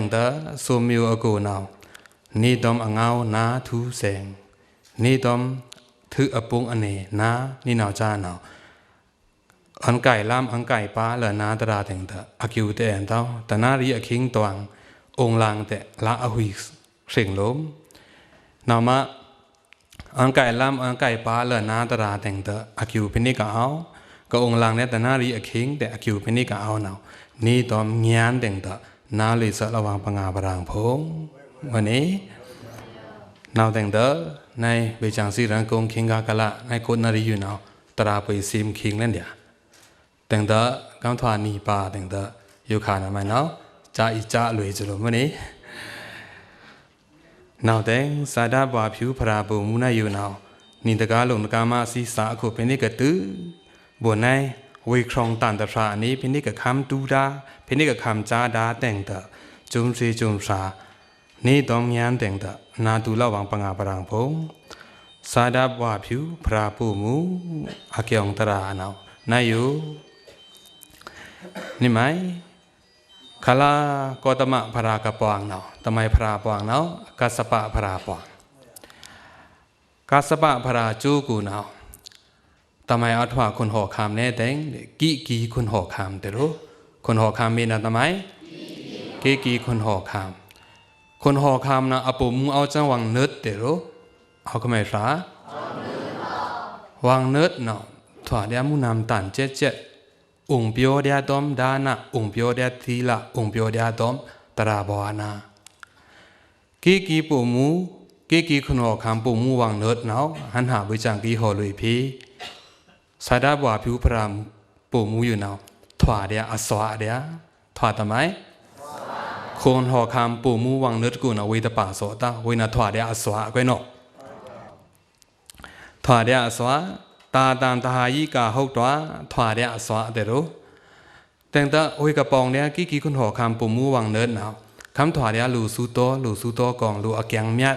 งตาสุมิวอกูนาวนี่ดอมอ่งเงาน้าทูแสงนี่ดอมทึอปุงอเนน้านี่นาวจ้านาวอันไก่ลามอันไก่ป้าเหล่านาตราแต่งตาอากิวแต่เต้าแต่นารีอคิงตวงองลางแต่ละอหุยเสียงล้มนามะอันไก่ลามอันไก่ป้าเหล่านาตราแต่งตาอากิวพินิกะเอาก็องลางเนี่ยแต่นารีอคิงแต่อากิวพินิกะเอาเนานี่ตอมงานแต่งตา นาลิสระวังปังาปรางพงวันนี้นาแต่งเดอในเบจังสีรังกงคิงกากะละในคนนารีอยู่นาวตราไปซิมคิงเล่นเดียแต่งเดอกำทวานีปาแต่งเดออยู่ขานามาเนาะจ่าอีจ่าลุยจุลวันนี้นาแต่งสาดาบวาผิวพระบุมุนาอยู่นาวนินตกาลงกามาสีสาขุเป็นนิกตือบนใน ဝေခေါတန်တဖာနေဖိနိကခမ်တူရာဖိနိကခမ်ချာဒါတဲ့န်တဂျုံစီဂျုံစာနေတော်ញ្ញန်တဲ့န်တနာတူလောက်ဝံပငါပရံဖုံစာဒဘဝဖြူဖရာပုမူအကေအောင်တရာနောနိုင်ယုနိမိုင်ခလာကောတမဖရာကပွားနောတမိုင်ဖရာပွားနောကစပဖရာပွားကစပဖရာကျူကူနော ตมายอัตวาคนหอคามแน่แตงกิกีคนหอคามแต่รู้คนหอคามมีนะทำไมกิกีคนหอคาม คนหอคามนะอปุมเอาจังวังเนิดแต่รู้เอาก็ไม่ฟ้าวังเนิดเนาะถั่วเดียมุนำตันเจ๊เจ๊องเปียวเดียดอมดานะองเปียวเดียทีละองเปียวเดียดอมตราบานะกีกีปูมูกีกีคนหอคำปูมูวังเนิดเนาะหันหาไปจังกีหอลุยพี sai đa bùa phiếu pram bổ mu yu nào thỏa đĩa à xóa đĩa thỏa tầm ấy khôn họ kham bổ mu vang nứt cù nào quay ta bà số ta quay na thỏa đĩa à xóa quay nọ thỏa đĩa à xóa ta tam ta hai cả hậu tỏa thỏa đĩa à xóa để rồi แต่งตาโอ้ยกระปองเนี่ยกี้กี้คุณหอคำปุ่มมูวังเนินเอาคำถวายเนี่ยหลูสูโตหลูสูโตกองหลูอาแกงเมียด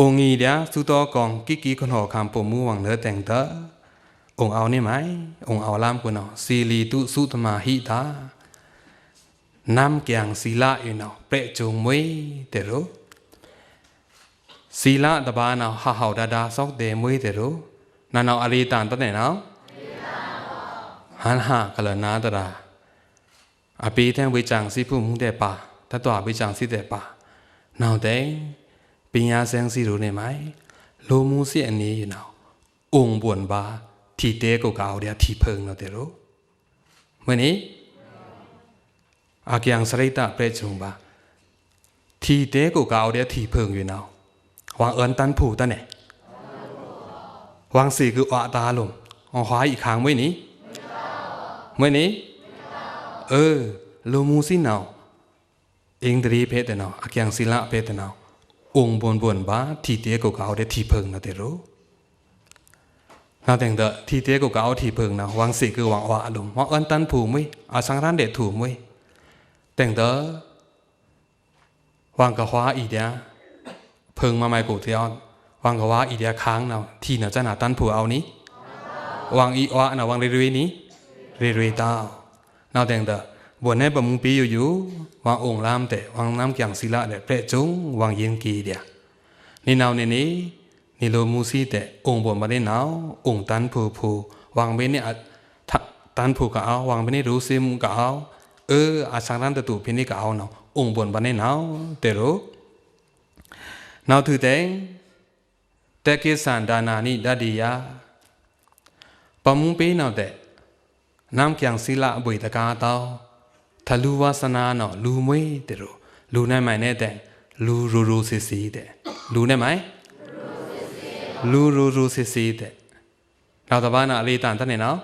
องีเดียสุตอกองกิกิคนหอคำปมมือวังเลือแต่งเตอองเอาเนี่ไหมองเอาลามกุนาะสีลีตุสุตมาหิตาน้ำแกงศีลาอยู่เนาะเปรจงมวยเตรุศีลาตบานเอาห่าเฮาดาดาซอกเดมวยเตรุนานาอรีตานตั้งแต่เนาะฮันหากะละนาตระอภีแทงวิจังสีผู้มุงเดปะถ้าตัววิจังสีเดปะเนาเดง ပညာစန်းစီတို့နေမိုင်လိုမှုစီအနေရနော်အုံပွန်ပါထီတဲကိုကောက်တဲ့ထီဖုံတော့တဲ့ရောမင်းနီအကျန်စရိတပြဲချုံပါထီတဲကိုကောက်တဲ့ထီဖုံယူနော်ဝါအန်တန်ဖူတနဲ့วางสีคืออตาลมอ๋อหายอีกครั้งไม่นี้ไม่นี้เออโลมูสินาวเองตรีเพศแต่นาวอักยังศิละเพศแต่นาว องบนบนบ้าทีเตี้ยก็เอาได้ทีเพิงนะเตรู้นาแต่งเดทีเตี้ยก็เอาทีเพิงนะวางสีคือวางออารมวางอันตันผูมุ้ยอาสังร้านเด็ดถูมุ้ยแต่งเดวางกะว้าอีเดียเพิงมาไม่กูเทียนวางกะว่าอีเดียค้างเราที่น่ะจะหนาตันผัวเอานี้วางอีวะนะวางเรื่อยนี้เรื่อยๆตานาแต่งเด บนในปมุงปีอยู่อยู่วางองค์ลามแต่วางน้ำแกีงศิลาแต่เปรจงวางเย็นกีเดียนี่นาวนี่นี่นี่โลมูซีแต่องค์บนมาได้นาวองค์ตันผูผูวางเบนเนี่ยตันผูกะเอาวางเบนนี่รู้ซิมกะเอาเอออาชารันตะตุพินี่กะเอาเนาะองค์บนมาได้นาวแต่รู้นาวถือแตงแต่เกสันดานานี่ดัดียาปมุงปีนาวแต่น้ำแกีงศิลาบุยตะกาเตา ถ้าลูวาสนาเนาะรู้ม่ยเตรู้รู้ได้ไหมเนี่ยแต่ลูรู้รู้สิสิแต่รู้ได้ไหมลูรู้รู้สิสิแต่เราตบ้านอะไรต่างตั้งเนี่ยเนาะ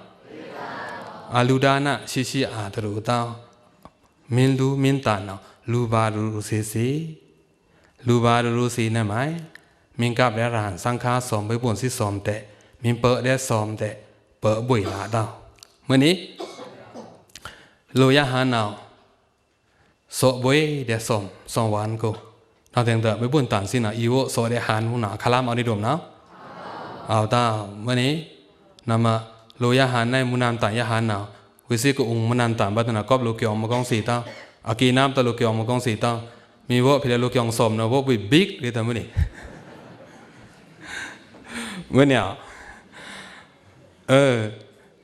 อาลูดานะชิชิอาตรู้ต้อมินลูมินตาเนาลูบารู้รู้สิสิรู้บารู้รู้สิได้ไหมมินกับและรหันสังฆาสอมไปบวนสิสอมแต่มินเปิดได้สอมแต่เปิดบุ๋ยละเด้าเมื่อนี้ lo ya ha nào so boy de som som wan ko na teng da me bun tan sin na iwo so de han hu na khalam ani dom na aw ta mani nama lo ya han nai munam ta ya han nào vì sĩ của ông mình tạm bắt na cóp lô kiều mà con sĩ ta à kỳ nam ta lô kiều mà con sĩ ta mi vợ phải là lô kiều sòm nó vợ bị big đi ta mới nè mới nè ờ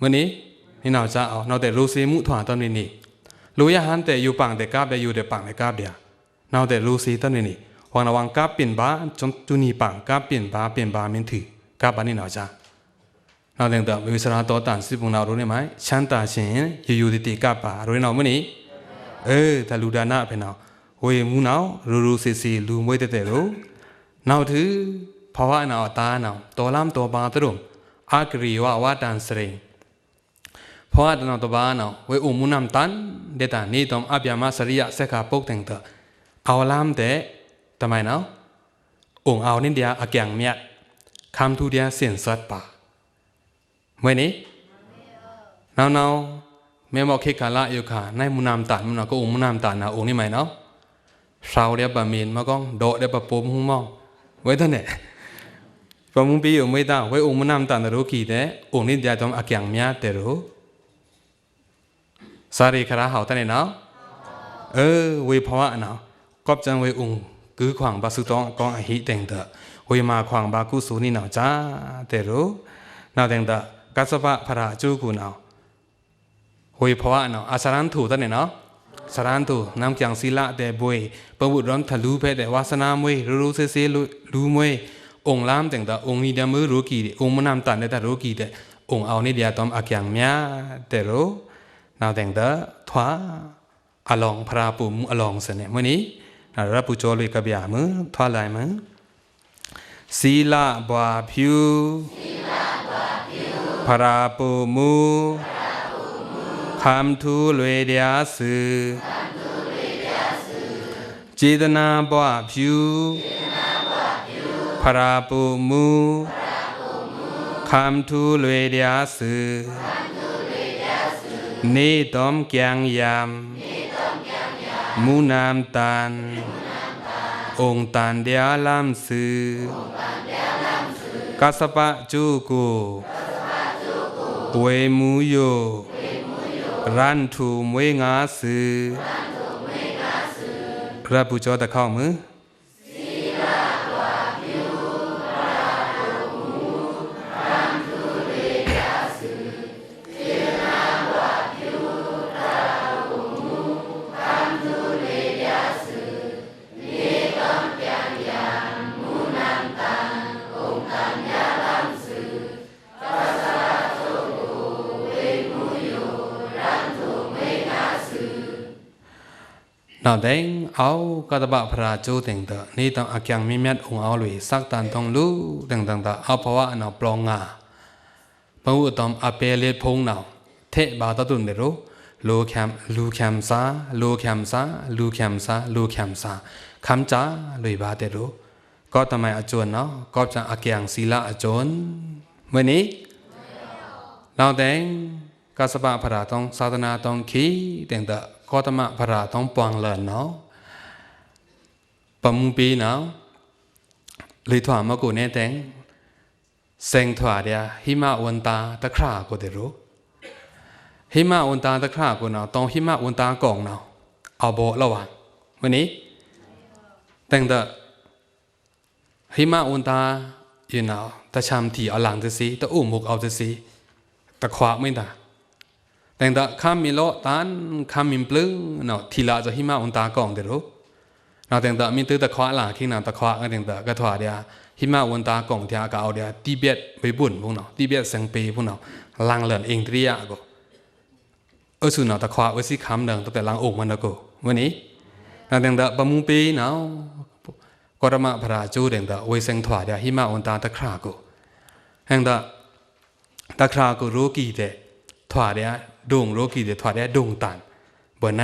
มื่อนี้นี่เราจะเอาเราแต่รู้ซีมุถวาตอนนี้นี่รู้ยาหันแต่อยู่ปังแต่กาบแต่อยู่แต่ปังแต่กาบเดียเราแต่รู้ซีตอนนี้นี่วางระวังกาบเปลี่ยนบ้าจนจุนีปังกาบเปลี่ยนบ้าเปลี่ยนบ้ามินถือกาบอันนี้เราจะเราเรียนแต่วิสราตัวต่างสิบวงเรารู้ได้ไหมฉันตาเชนอยู่อยู่ติติกาบป่ารู้เราเมื่อนี้เออแต่ลูด้านหน้าเป็นเราโอ้ยมูนเอารู้รู้ซีซีรู้มวยแต่แต่รู้เราถือภาวะเราตาเราตัวล่ามตัวบางตัวรุ่มอากรีว่าว่าดันเสริง พราะน Phoatna to baana we umunam tan deta ni tom abhyama sariya sekha pok teng ta. Ao lam te tamai nao. Ong ao nin ยังเมียคำทูเดียเสียนสัดป่ sat pa. Mwe ni? Nao nao ม่บอกเคกาละอยู่ค่ะในมุนามตันมุนาก็องมุนามตันนะองนี่ไหมเนาะชาวเดียบะเมนมาก้องโดดเดียบะปมหุ่มมองไว้ท่านเนี่ยปมุปีอยู่ไม่ได้ไว้องมุนามตันรู้กี่แต่องนี่เดียต้องอักยังมียแต่รู้ สารีคาราเฮาตันเนาะเออวิภาวะเนาะกอบจังวิอุงกือขวางบาสุตองกองอหิเต็งเดะวิมาขวางบากุสูนี่เนาะจ้าเตรุนาเต็งเดะกัสปะพระจูกูเนาะวิภาวะเนาะอาสารันถูตันเนาะสารันถูน้ำจังศิละเดบวยปะบุตรร้อนทะลุเพดต่วาสนามวยรู้เสเสรู้มวยองลามเต่งเาองอีเดียมือรู้กี่องมนามตันในตารู้กี่เดองเอาเนี่ยเดียตอมอักยังเมียเตรู้ nào đèn đó thỏa along pra pu mu along sen ne muni ra pu cho lui ka bia mu thỏa lại mu sila bwa phu sila bwa phu pra pu mu pra pu mu kham thu lui dia su kham thu lui dia su chetana bwa phu chetana bwa phu pra pu mu pra pu mu kham thu lui dia su kham ဖရာကျိုးတင်တဲ့နေတောင်အကြံမြင့်မြတ်အောင်အောင်လွေစက်တန်တုံလူတင်တန်တာအဘဝအနော်ပလောငါဘဝတောင်အပေလေဖုံနောင်တဲ့ဘာ nào đánh áo cả tập bạc phá chú tình tờ ni tông ạc yang mi mét ủng áo lùi sắc tàn thông lũ tình tầng tờ áo phá vạ nào plong ngà bằng vụ tòm áp bê liệt phong nào thế bà ta tùn để rô lù kèm lù kèm xa lù kèm xa lù kèm xa lù kèm xa khám chá lùi bà để rô có tầm mày ở chuồn nó có chẳng ạc yang xì lạ ở chốn mới ní nào đánh cả sapa phá tông sa tana tông khí tình tờ ก็ตมะพระต้องปวงเลินเนาะปมุปีเนาะลยถวามกูเนี่ยแตงเซงถวาเดียหิมะวันตาตะครากูเดรู้หิมะวันตาตะครากูเนาะต้องหิมะวันตากองเนาะเอาโบระวังวันนี้แต่งแต่หิมะวันตาอยู่เนาะตะชามที่เอาหลังจะสีตะอุ้มมุกเอาจะสีตะขวาไม่ได้ แต่ถ้าคำมิโลตันคำมิปลึงเนาะทีละจะหิมาอุนตากองเดรุเนาแต่งตามีตัวตะควาหลังขึ้นนะตะควาก็แต่งตาก็ถวาเดียหิมาอุนตากองเดียก็เอาเดียติเบียดไปบุญพวกเนาะติเบียดสังเปย์พวกเนาะลังเหลินเองตรียก็เออสุนเนาะตะควาเออสิคำเดิงตั้งแต่ลังอกมันนะกูวันนี้เนาแต่งตาบะมุงปีเนาะกรมะพระจูแต่งตาเวสังถวาเดียหิมาอุนตาตะครากูแต่งตาตะครากูรู้กี่เดถวาเดีย ดวงโรกีเดถอดได้ดวงตันบนไหน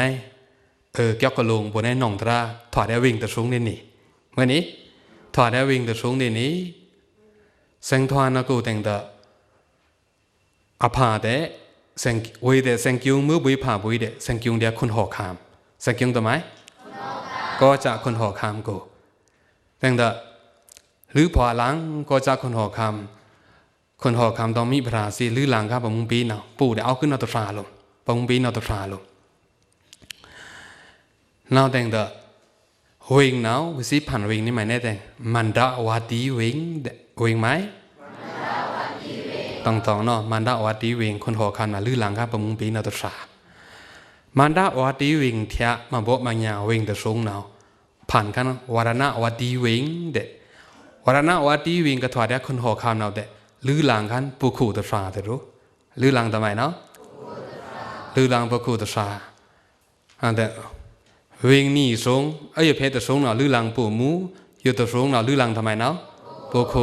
เออเกี่ยวกับลงบนไหนน่องตราถอดได้วิ่งตะสูงนี่นี่เมื่อนี้ถอดได้วิ่งตะสูงนี่นี่เซงทวานากูแต่งตะอภาเดเซงเวเดเซงกิวมือบุยผ่าบุยเดเซงกิวเดียคนหอกขามเซงกิวตัวไหมก็จะคนหอกขากูแต่งตะหรือพอหลังก็จะคนหอกขา คนหอคามต้องมีพระสีหรือหลังครับปมุงปีเนาะปู่เดี๋ยวเอาขึ้นเอตัวฟาลงปมุงปีเอตัวฟาลง nào đeng đờ huynh nào với sĩ phản huynh นี่หมายแน่แต่มันดาวาตีวิงวิงไหมต้องต้องเนาะมันดาวาตีวิงคนหอคันมาลื่นหลังครับประมุงปีนาตสามันดาวาตีวิงเทียมาบกมาญาวิงแต่สงเนาะผ่านกันวารณะวาตีวิงเดวารณะวาตีวิงก็ถอดได้คนหอคำเนาะเด ลื่นหลังกันปุขู่ตสาแต่รู้ลื่นหลังทำไมเนาะลื่นหลังปุขู่ตสาอันเดวิ่งหนีสงเอ้ยเพชรสงเนาะลือหลังปู่มูอยู่ตสงเนาะลือหลังทำไมเนาะปูโค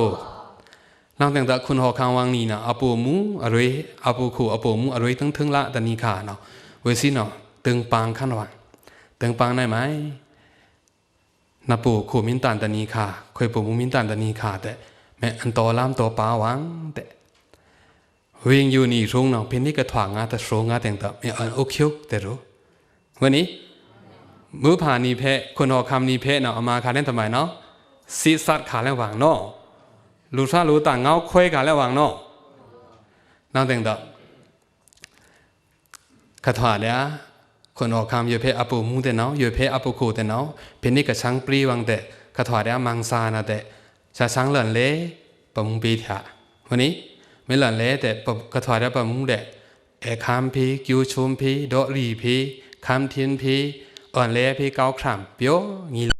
นางแต่งตะคุณหอคางวังนี่เนาะอปู่มูอะไรอปูโคอปู่มูอะไรทั้งทั้งละแตะนีขาเนาะเวสิเนาะตึงปางขั้นวังตึงปางได้ไหมนาปู่โคมินตันตะนีขาเคยปู่มูมินตันตะนีขาแต่ แม่อันโตลามโตปาวังแต่วิ่งอยู่นี่สงนาะเพนนี่กระถวางงาแต่สงงาแต่งตะไม่อันโอคิวแต่รู้วันนี้มือผ่านนีเพะคนหอคำนีเพะเนาะเอามาคาเล่นทำไมเนาะซีซัดขาแล้ววางเนาะลูซาลูต่างเงาควยขาแล้ววางเนาะนั่งแต่งดอกคาถาเนี่ยคนหอกคำเยเพะอปูมูแต่เนาะเยเพะอปูคูแต่เนาะเพนนี่กับช้างปรีวังแต่คาถาเนี่ยมังซานะแต่ ชาช้างเหลินเละปะมุงปีถะวันนี้ไม่เหลินเลแต่กระถาเนี่ยปะมุงเดะเอคามพีกิวชุมพีโดรีพีคำเทียนพีอ่อนเลพีเกาครัมเปียวงี้